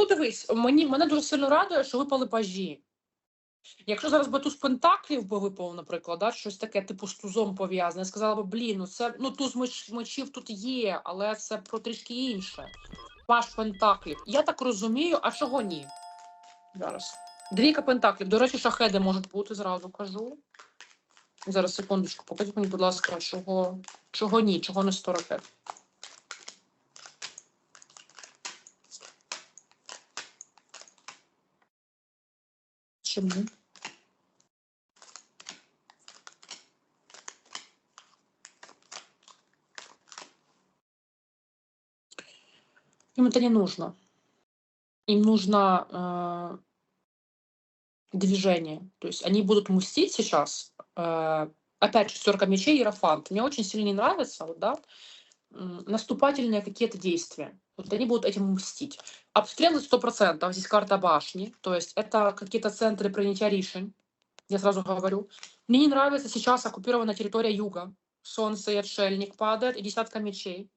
Ну, дивись, мені мене дуже сильно радує, що випали пажі. Якщо зараз би туз пентаклів би випав, наприклад, да, щось таке, типу з тузом пов'язане, я сказала б, блін, ну це ну туз меч, мечів тут є, але це про трішки інше. Паш пентаклів. Я так розумію, а чого ні? Зараз. Двійка пентаклів. До речі, шахеди можуть бути, зразу кажу. Зараз секундочку, покажіть мені, будь ласка, чого, чого ні, чого не 100 ракет. Чому? Им это не нужно. Им нужно э, движение. То есть они будут мстить сейчас. Э, опять шестерка мечей и Рафант. Мне очень сильно не нравится, вот, да, наступательные какие-то действия. Вот они будут этим мстить. Обстрелы 100%. Здесь карта башни. То есть это какие-то центры принятия решений. Я сразу говорю. Мне не нравится сейчас оккупированная территория юга. Солнце и отшельник падает, и десятка мечей.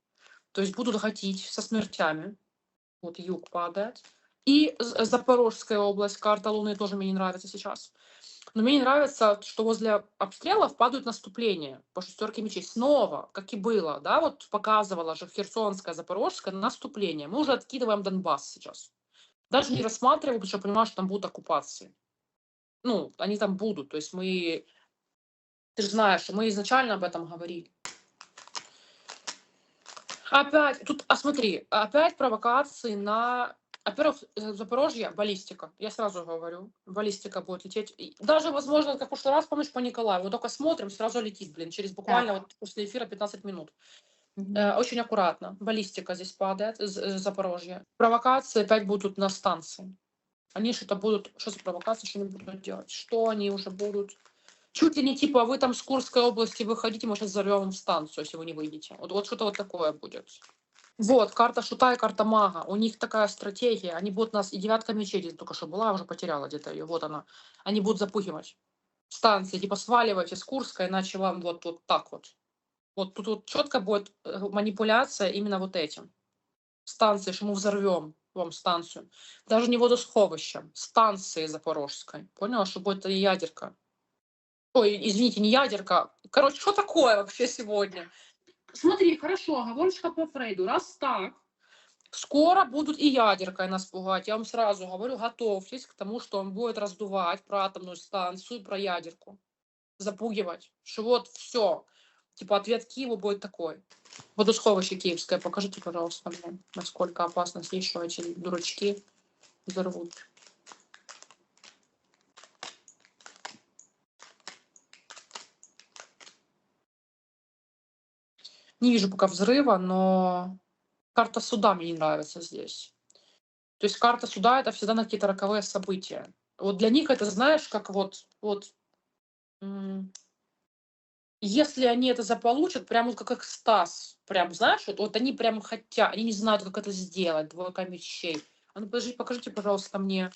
То есть будут хотеть со смертями. Вот юг падает. И Запорожская область, карта Луны тоже мне не нравится сейчас. Но мне не нравится, что возле обстрелов падают наступления по шестерке мечей. Снова, как и было, да, вот показывала же Херсонская, Запорожская наступление. Мы уже откидываем Донбасс сейчас. Даже не рассматриваю, потому что понимаю, что там будут оккупации. Ну, они там будут. То есть мы... Ты же знаешь, мы изначально об этом говорили. Опять, тут, а смотри, опять провокации на... Во-первых, э, Запорожье, баллистика. Я сразу говорю, баллистика будет лететь. И Даже, возможно, как в прошлый раз, помнишь, по Николаю. Вот только смотрим, сразу летит, блин, через буквально вот после эфира 15 минут. Э, очень аккуратно. Баллистика здесь падает из Запорожья. Провокации опять будут на станции. Они что-то будут... Что за провокации, что они будут делать? Что они уже будут... Чуть ли не типа, вы там с Курской области выходите, мы сейчас взорвем станцию, если вы не выйдете. Вот, вот что-то вот такое будет. Вот, карта шута и карта мага. У них такая стратегия. Они будут нас... И девятка мечей только что была, уже потеряла где-то ее. Вот она. Они будут запугивать. Станции, типа, сваливайте с Курска, иначе вам вот, вот так вот. Вот тут вот четко будет э, манипуляция именно вот этим. Станции, что мы взорвем вам станцию. Даже не водосховищем, станции Запорожской. Поняла, что будет ядерка. Ой, извините, не ядерка. Короче, что такое вообще сегодня? Смотри, хорошо, оговорочка по Фрейду. Раз так, скоро будут и ядеркой нас пугать. Я вам сразу говорю, готовьтесь к тому, что он будет раздувать про атомную станцию, про ядерку. Запугивать. Что вот все. Типа ответ Киева будет такой. Водосховище киевское, покажите, пожалуйста, мне, насколько опасно здесь еще эти дурачки взорвут. Не вижу пока взрыва, но карта суда мне не нравится здесь. То есть карта суда это всегда на какие-то роковые события. Вот для них это, знаешь, как вот, вот если они это заполучат, прям вот как экстаз, прям, знаешь, вот, вот они прям хотят, они не знают, как это сделать, двойка мечей. А ну подожди, покажите, пожалуйста, мне.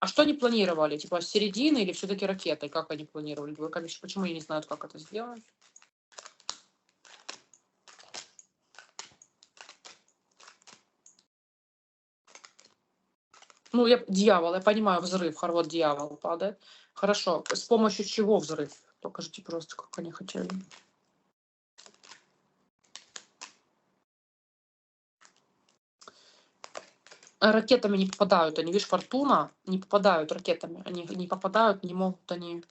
А что они планировали? Типа середины или все-таки ракетой? Как они планировали? Двойка мечей? Почему они не знают, как это сделать? Ну, я дьявол, я понимаю, взрыв, хоровод дьявол падает. Хорошо. С помощью чего взрыв? Покажите просто, как они хотели. Ракетами не попадают они, видишь, фортуна, не попадают ракетами, они не попадают, не могут они...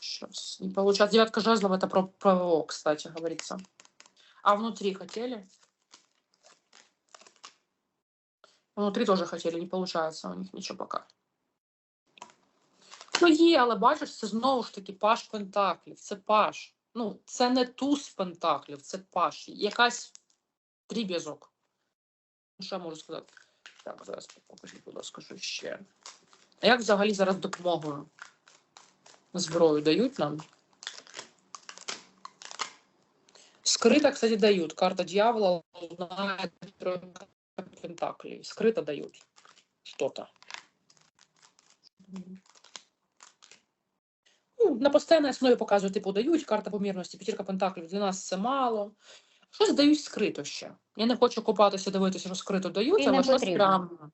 Сейчас, не получается. Девятка жезлов, это про ПВО, кстати, говорится. А внутри хотели? Внутри тоже хотели, не получается у них нічого пока. Ну є, але бачиш, це знову ж таки паш пентаклів, це паш. Ну, це не туз пентаклів, це паш. Якась дріб'язок. Ну, Що я можу сказати? Так, зараз покажіть, будь ласка, що ще. А як взагалі зараз допомогою? Зброю дають нам? Скрыто, кстати, дают. Карта дьявола, луна, пентаклей. Скрыто дают что-то. Ну, на постійній основі показують, типу, дають карта помірності, п'ятірка пентаклів. Для нас це мало. Щось дають скрито ще. Я не хочу купатися, дивитися, що скрито дають, І але не щось потрібно. прям.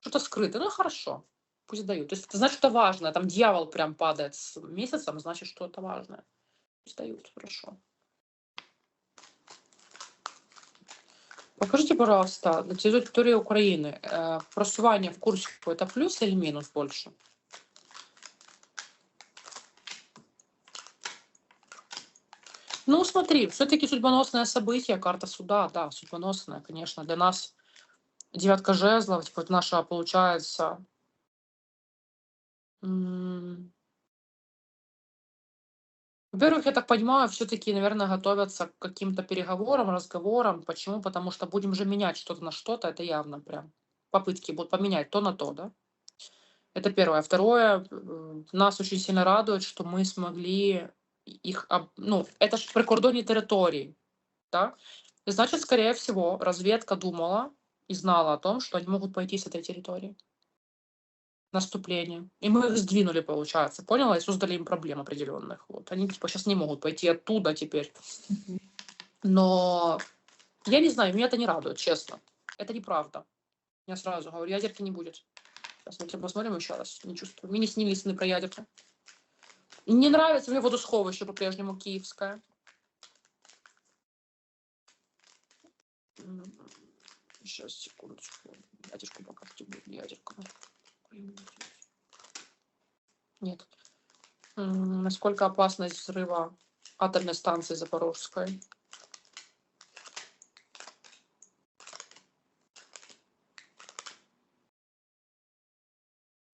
Що-то скрите. Ну, хорошо. Пусть дают. То есть это значит, что важно. Там дьявол прям падает с месяцем, значит, что это важное. Пусть дают, хорошо. Покажите, пожалуйста, на территории Украины э, просування в Курску это плюс или минус больше? Ну, смотри, все-таки судьбоносное событие, карта суда, да, судьбоносное, конечно. Для нас девятка жезлов, типа, наша, получается, Во-первых, я так понимаю, все-таки, наверное, готовятся к каким-то переговорам, разговорам. Почему? Потому что будем же менять что-то на что-то, это явно прям. Попытки будут поменять то на то, да? Это первое. Второе, э, нас очень сильно радует, что мы смогли их, об- ну, это же прикордонні території, да? И значит, скорее всего, разведка думала и знала о том, что они могут пойти с этой территории. Наступление. И мы их сдвинули, получается, поняла? И создали им проблем определенных. Вот. Они, типа, сейчас не могут пойти оттуда теперь. Но я не знаю, меня это не радует, честно. Это неправда. Я сразу говорю, ядерки не будет. Сейчас мы тебе посмотрим еще раз. Не чувствую. Мне не снились сны про ядерки. Не нравится мне водосховище по-прежнему киевское. Сейчас, секундочку. Ядерку пока где будет ядерка. Нет. Насколько опасность взрыва атомной станции Запорожской?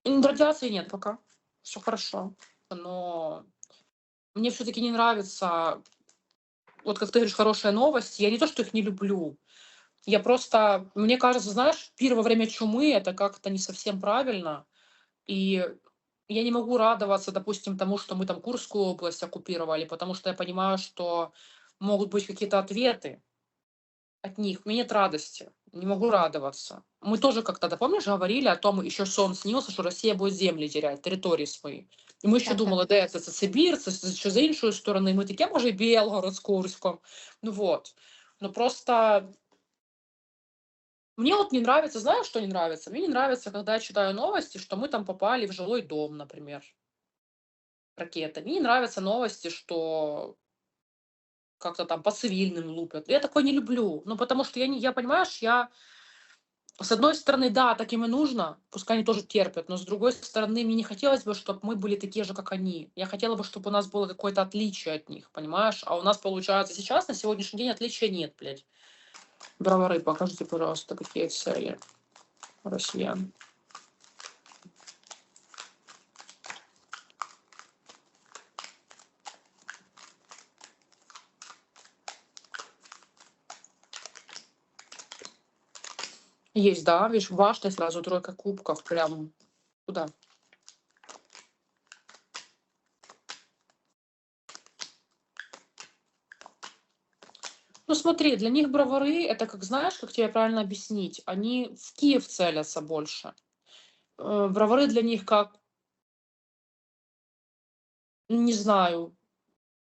Радиации нет пока. Все хорошо. Но мне все-таки не нравится, вот как ты говоришь, хорошая новость. Я не то, что их не люблю. Я просто, мне кажется, знаешь, пир во время чумы это как-то не совсем правильно. И я не могу радоваться, допустим, тому, что мы там Курскую область оккупировали, потому что я понимаю, что могут быть какие-то ответы от них. Мне нет радости, не могу радоваться. Мы тоже как-то, да, помнишь, говорили о том, еще сон снился, що Росія буде землі терять, території свої. І ми ще Так, так. думали, де це? Це Сибір, це з- що з іншої сторони. Ми таке, може, і Білгород з Курском. Ну вот. Ну просто мне вот не нравится, знаешь, что не нравится? Мне не нравится, когда я читаю новости, что мы там попали в жилой дом, например, ракетой. Мне не нравятся новости, что как-то там по цивильным лупят. Я такое не люблю. Ну, потому что я, не, я понимаешь, я... С одной стороны, да, так им и нужно, пускай они тоже терпят, но с другой стороны, мне не хотелось бы, чтобы мы были такие же, как они. Я хотела бы, чтобы у нас было какое-то отличие от них, понимаешь? А у нас, получается, сейчас, на сегодняшний день, отличия нет, блядь. Бровары, покажите, пожалуйста, какие цели россиян. Есть, да, видишь, башня сразу, тройка кубков, прям туда. Ну смотри, для них бровары, это как, знаешь, как тебе правильно объяснить, они в Киев целятся больше. Э, Бровары для них как, не знаю,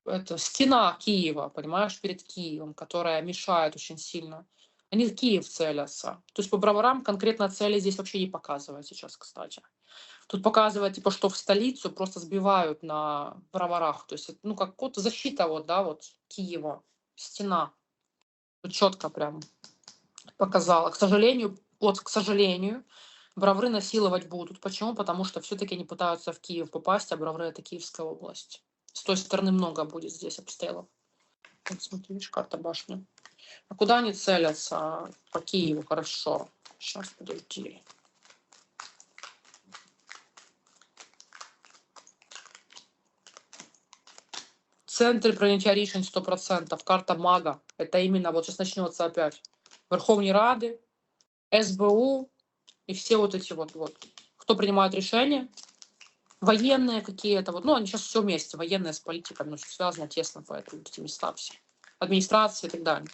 это стена Киева, понимаешь, перед Киевом, которая мешает очень сильно. Они в Киев целятся. То есть по броварам конкретно цели здесь вообще не показывают сейчас, кстати. Тут показывает, типа, что в столицу просто сбивают на броварах. То есть, ну, как вот защита вот, да, вот Киева, стена. Четко прям показала. К сожалению, вот, к сожалению, бровры насиловать будут. Почему? Потому что все-таки они пытаются в Киев попасть, а бровры это Киевская область. С той стороны много будет здесь обстрелов. Вот смотри, видишь, карта башни. А куда они целятся? По Киеву, хорошо. Сейчас, подожди. Центр прийняття рішень 100%. Карта мага. Это именно, вот сейчас начнется опять. Верховні Рады, СБУ и все вот эти вот, вот, кто принимает решения, военные какие-то, вот, ну, они сейчас все вместе, военные с политикой, ну, связано тесно, поэтому эти места все, администрация и так далее.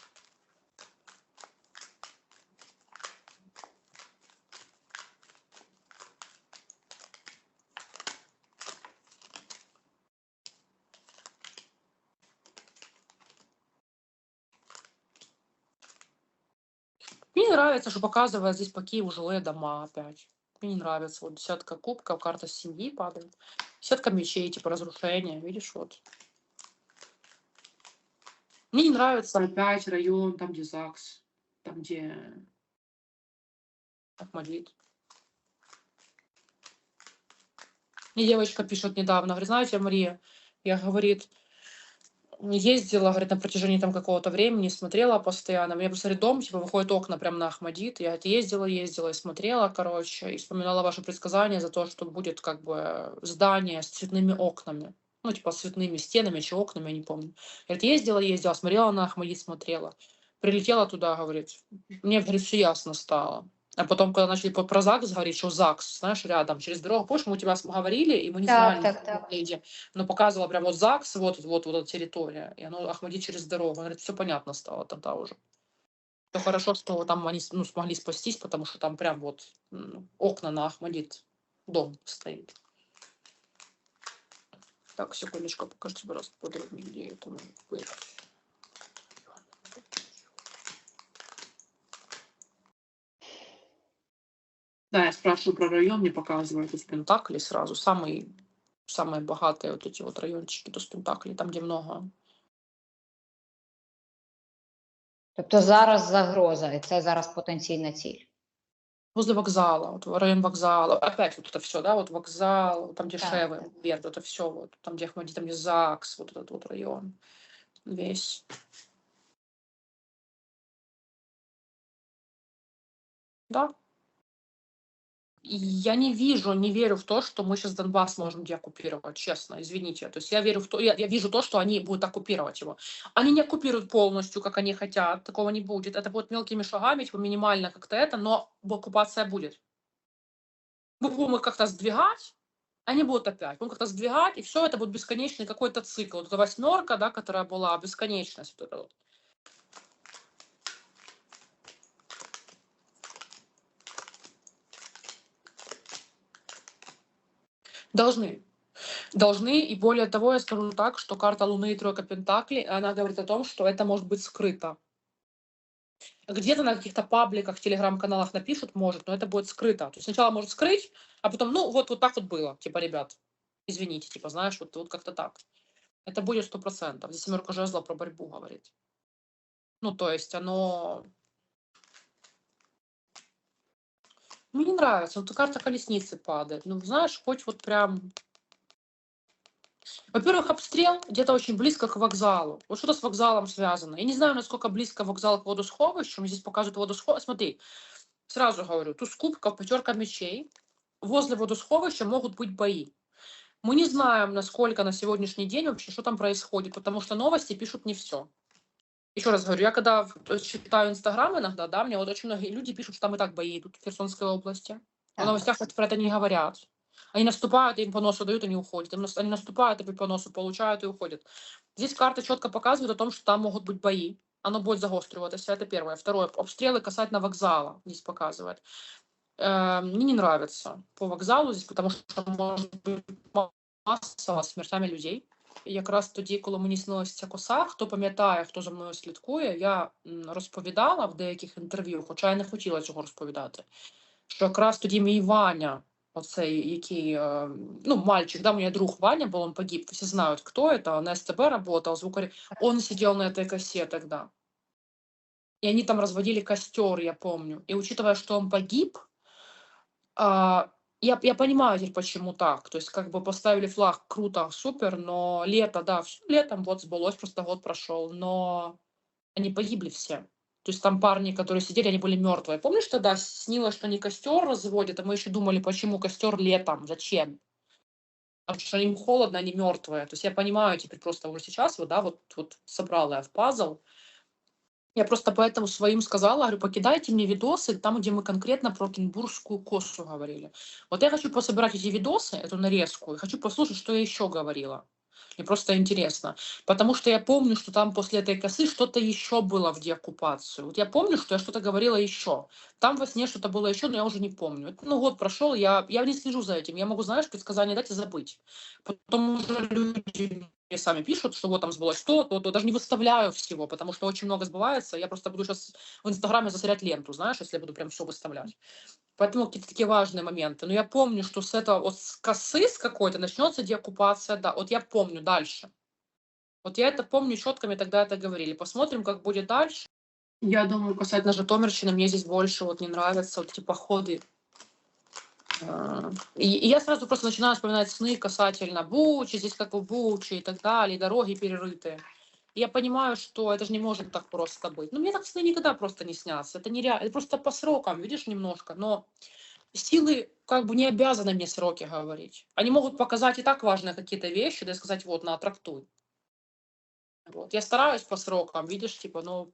Нравится, что показывает здесь по Киеву жилые дома опять. Мне не нравится. Вот десятка кубков, карта семьи падает. Десятка мечей, типа разрушения. Видишь, вот. Мне не нравится опять район, там, где ЗАГС, там, где Ахмадит. Мне девочка пишет недавно, говорит, знаете, Мария, я, говорит, ездила, говорит, на протяжении там какого-то времени, смотрела постоянно. Мне посмотри, дом, типа, выходит окна прямо на Ахмадит. Я это ездила, ездила и смотрела, короче, и вспоминала ваши предсказания за то, что будет как бы здание с цветными окнами. Ну, типа, с цветными стенами, еще окнами, я не помню. Говорит, ездила, ездила, смотрела на Ахмадит, смотрела. Прилетела туда, говорит, мне, говорит, все ясно стало. А потом, когда начали про про ЗАГС говорить, что ЗАГС, знаешь, рядом, через дорогу, помнишь, мы у тебя говорили, и мы не Так, знали, так, так. где. Но показывала прям вот ЗАГС, вот, вот, вот эта территория, и оно Ахмадит через дорогу. Говорит, все понятно стало тогда уже. То хорошо, что там они ну, смогли спастись, потому что там прям вот окна на Ахмадит, дом стоит. Так, секундочку, тебе раз подробнее, где это может Да, я спрашиваю про район, мне показывают из Пентакли сразу. Самый, самые богатые вот эти вот райончики до Пентакли, там, где много. Тобто зараз загроза, і це зараз потенційна ціль. Возле вокзала, вот район вокзала. Опять вот это все, да, вот вокзал, там, где Так, Шевы, так. Верд, это все, вот, там, где Ахмадит, там, где ЗАГС, вот этот вот район. Весь. Да. Я не вижу, не верю в то, что мы сейчас Донбасс можем деоккупировать, честно, извините. То есть я верю в то, я, я вижу то, что они будут оккупировать его. Они не оккупируют полностью, как они хотят, такого не будет. Это будет мелкими шагами, типа минимально как-то это, но оккупация будет. Мы будем их как-то сдвигать, они будут опять, будем как-то сдвигать, и все это будет бесконечный какой-то цикл. Вот эта восьмерка, да, которая была, бесконечность вот эта вот. Должны. Должны, и более того, я скажу так, что карта Луны и тройка Пентаклей, она говорит о том, что это может быть скрыто. Где-то на каких-то пабликах, телеграм-каналах напишут, может, но это будет скрыто. То есть сначала может скрыть, а потом, ну, вот, вот так вот было, типа, ребят, извините, типа, знаешь, вот, вот как-то так. Это будет сто процентов. Здесь семерка жезла про борьбу говорит. Ну, то есть оно... Мне не нравится, вот карта колесницы падает. Ну, знаешь, хоть вот прям Во-первых, обстрел где-то очень близко к вокзалу. Вот что-то с вокзалом связано. Я не знаю, насколько близко вокзал к водосховищу. Здесь показывают водосховище. Смотри, сразу говорю, туз кубков, пятерка мечей. Возле водосховища могут быть бои. Мы не знаем, насколько на сегодняшний день вообще, что там происходит, потому что новости пишут не все. Еще раз говорю, я когда в- читаю Инстаграм иногда, да, мне вот очень многие люди пишут, что там и так бои идут в Херсонской области. В Так. новостях вот про это не говорят. Они наступают, им по носу дают, они уходят. Им нас- Они наступают, и по носу получают и уходят. Здесь карта четко показывает о том, что там могут быть бои. Оно будет загостриваться, это первое. Второе, обстрелы касательно вокзала здесь показывает. Э, Мне не нравится по вокзалу здесь, потому что может быть масова смертями людей. І якраз тоді, коли мені снилася ця коса, хто пам'ятає, хто за мною слідкує, я м, розповідала в деяких інтерв'ю, хоча я не хотіла цього розповідати. Що якраз тоді мій Ваня, оцей який, е, ну, мальчик, да, у меня друг Ваня был, он погиб, все знают, кто это, он на СТБ работал, звукарь, он сидел на этой косе тогда. И они там разводили костер, я помню. И учитывая, что он погиб, а, я, я понимаю теперь, почему так. То есть, как бы поставили флаг, круто, супер, но лето, да, всё летом вот сбылось, просто год прошел, но они погибли все. То есть там парни, которые сидели, они были мертвые. Помнишь, тогда снилось, что они костер разводят, а мы еще думали, почему костер летом, зачем? Потому что им холодно, они мертвые. То есть я понимаю теперь просто уже сейчас, вот, да, вот, вот собрала я в пазл. Я просто поэтому своим сказала, говорю, покидайте мне видосы там, где мы конкретно про кенбургскую косу говорили. Вот я хочу пособирать эти видосы, эту нарезку, и хочу послушать, что я еще говорила. Мне просто интересно. Потому что я помню, что там после этой косы что-то еще было в деоккупацию. Вот я помню, что я что-то говорила еще. Там во сне что-то было еще, но я уже не помню. Ну, год прошел, я, я не слежу за этим. Я могу, знаешь, предсказания дать и забыть. Потом уже люди сами пишут, что вот там сбылось то, то, то. Даже не выставляю всего, потому что очень много сбывается. Я просто буду сейчас в Инстаграме засорять ленту, знаешь, если я буду прям все выставлять. Поэтому какие-то такие важные моменты. Но я помню, что с этого, вот с косы с какой-то начнется деоккупация, да. Вот я помню дальше. Вот я это помню четко, мне тогда это говорили. Посмотрим, как будет дальше. Я думаю, касательно Житомирщины, мне здесь больше вот не нравятся вот эти походы. И, я сразу просто начинаю вспоминать сны касательно Бучи, здесь как бы Бучи и так далее, и дороги перерытые. Я понимаю, что это же не может так просто быть. Ну, мне так сны никогда просто не снятся. Это нереально. Это просто по срокам, видишь, немножко. Но силы как бы не обязаны мне сроки говорить. Они могут показать и так важные какие-то вещи, да и сказать, вот, на, трактуй. Вот. Я стараюсь по срокам, видишь, типа, ну,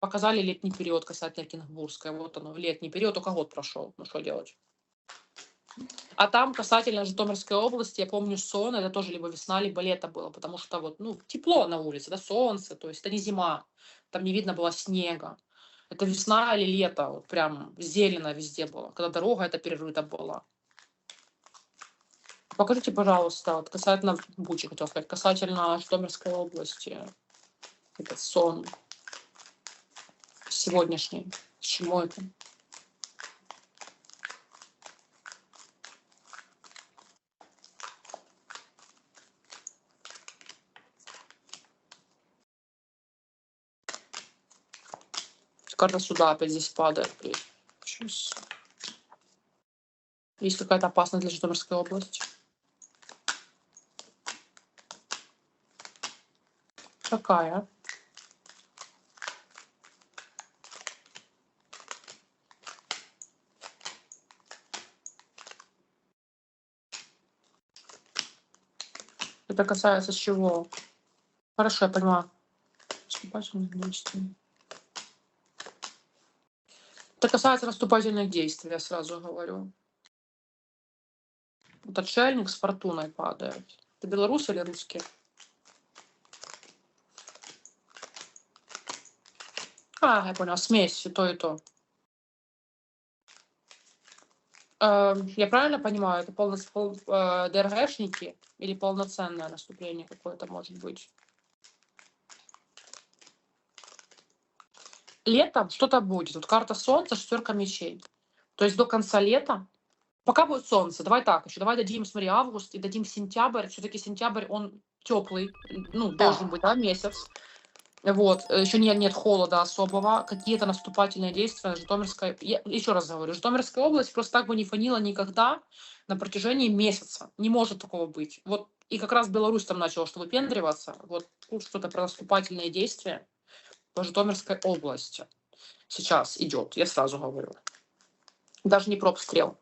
показали летний период касательно Кингбургской. Вот оно, летний период, только год прошел. Ну, что делать? А там касательно Житомирской области, я помню сон, это тоже либо весна, либо лето было, потому что вот, ну, тепло на улице, да, солнце, то есть это не зима, там не видно было снега. Это весна или лето, вот прям зелено везде было, когда дорога это перерыта была. Покажите, пожалуйста, вот касательно Бучи, хотел сказать, касательно Житомирской области, этот сон сегодняшний, к чему это? Карта суда опять здесь падает. Есть какая-то опасность для Житомирской области? Какая? Это касается чего? Хорошо, я понимаю. Наступательных действий. Это касается наступательных действий, я сразу говорю. Вот отшельник с фортуной падает. Ты белорус или русский? А, я понял, смесь, и то, и то. Э, Я правильно понимаю, это полно, пол, э, ДРГшники или полноценное наступление какое-то может быть? Летом что-то будет. Вот карта солнца, шестерка мечей. То есть до конца лета, пока будет солнце, давай так еще, давай дадим, смотри, август и дадим сентябрь. Все-таки сентябрь, он теплый, ну, Да. должен быть, да, месяц. Вот, еще нет, нет холода особого, какие-то наступательные действия Житомирской, я еще раз говорю, Житомирская область просто так бы не фанила никогда на протяжении месяца, не может такого быть. Вот, и как раз Беларусь там начала что выпендриваться, вот тут что-то про наступательные действия по Житомирской области сейчас идет, я сразу говорю. Даже не про обстрел.